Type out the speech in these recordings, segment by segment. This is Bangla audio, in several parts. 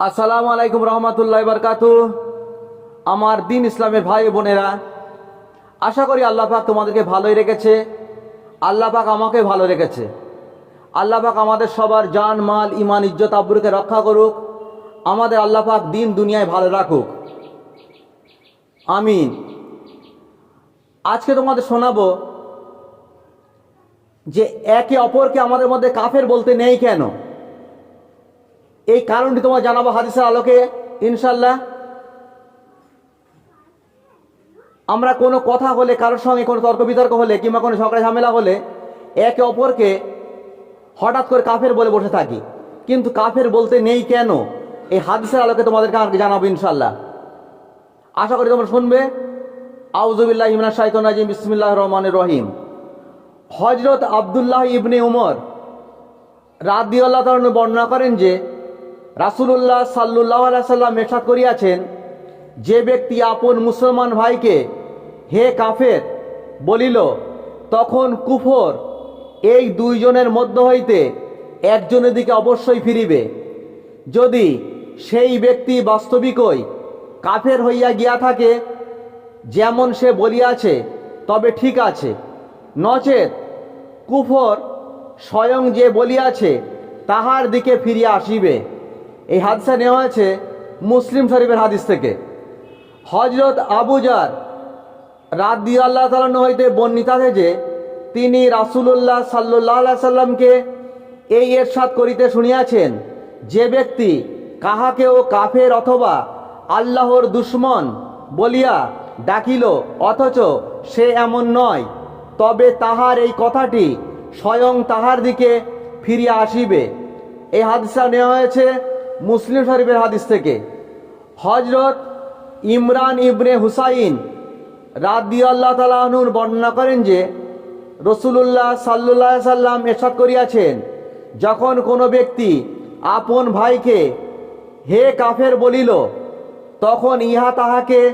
আসসালামু আলাইকুম রহমতুল্লাহ বারকাতু। আমার দিন ইসলামের ভাই বোনেরা, আশা করি আল্লাহ পাক তোমাদেরকে ভালোই রেখেছে। আল্লাহ পাক আমাকে ভালো রেখেছে। আল্লাহ পাক আমাদের সবার জান, মাল ইমান ইজ্জত আব্বুরকে রক্ষা করুক। আমাদের আল্লাহ পাক দিন দুনিয়ায় ভালো রাখুক। আমিন। আজকে তোমাদের শোনাবো যে একে অপরকে আমাদের মধ্যে কাফের বলতে নেই কেন? এই কারণটি তোমার জানাব হাদিসের আলোকে ইনশাল্লাহ আমরা কোনো কথা হলে, কারোর সঙ্গে কোনো তর্ক বিতর্ক হলে, কিংবা কোনো ঝগড়া ঝামেলা হলে, একে অপরকে হঠাৎ করে কাফের বলে বসে থাকি। কিন্তু কাফের বলতে নেই কেন? এই হাদিসের আলোকে তোমাদেরকে আমাকে জানাব ইনশাল্লাহ আশা করি তোমরা শুনবে। আউজুবিল্লাহ ইমনা শাহিদ নাজিম বিসমিল্লাহ রহমান রহিম। হজরত আবদুল্লাহ ইবনে উমর রাদিউল্লাহ বর্ণনা করেন যে রাসূলুল্লাহ সাল্লুল্লাহ আলাইহি সাল্লাম মেশাদ করিয়াছেন, যে ব্যক্তি আপন মুসলমান ভাইকে হে কাফের বলিল, তখন কুফর এই দুইজনের মধ্য হইতে একজনের দিকে অবশ্যই ফিরিবে। যদি সেই ব্যক্তি বাস্তবিকই কাফের হইয়া গিয়া থাকে, যেমন সে বলিয়াছে, তবে ঠিক আছে। নচেত কুফর স্বয়ং যে বলিয়াছে, তাহার দিকে ফিরিয়া আসিবে। এই হাদিসা নেওয়া হয়েছে মুসলিম শরীফের হাদিস থেকে। হজরত আবুজার রাদি আল্লাহ তালান হইতে বর্ণিত আছে যে, তিনি রাসুলুল্লাহ সাল্লাহ সাল্লামকে এই এরশাদ করিতে শুনিয়াছেন যে ব্যক্তি কাহাকেও কাফের অথবা আল্লাহর দুশ্মন বলিয়া ডাকিল অথচ সে এমন নয়, তবে তাহার এই কথাটি স্বয়ং তাহার দিকে ফিরিয়া আসিবে। এই হাদিসা নেওয়া হয়েছে মুসলিম শরীফের হাদিস থেকে। হজরত ইমরান ইবনে হুসাইন রাদি আল্লাহ তালাহনুর বর্ণনা করেন যে, রসুলুল্লাহ সাল্লাহ সাল্লাম এরশাদ করিয়াছেন, যখন কোনো ব্যক্তি আপন ভাইকে হে কাফের বলিল, তখন ইহা তাহাকে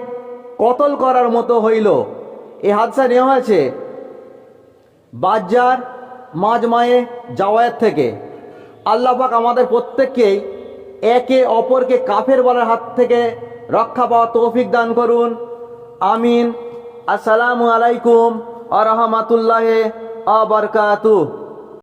কতল করার মতো হইল। এ হাদসা নেওয়া হয়েছে বাজার মাজমায়ে জাওয়ায়ের থেকে। আল্লাহ পাক আমাদের প্রত্যেককেই একে অপরকে কাফের বলার হাত থেকে রক্ষা পাওয়া তৌফিক দান করুন। আমিন। আসসালামু আলাইকুম আ রহমাতুল্লাহ আবরকাতুহ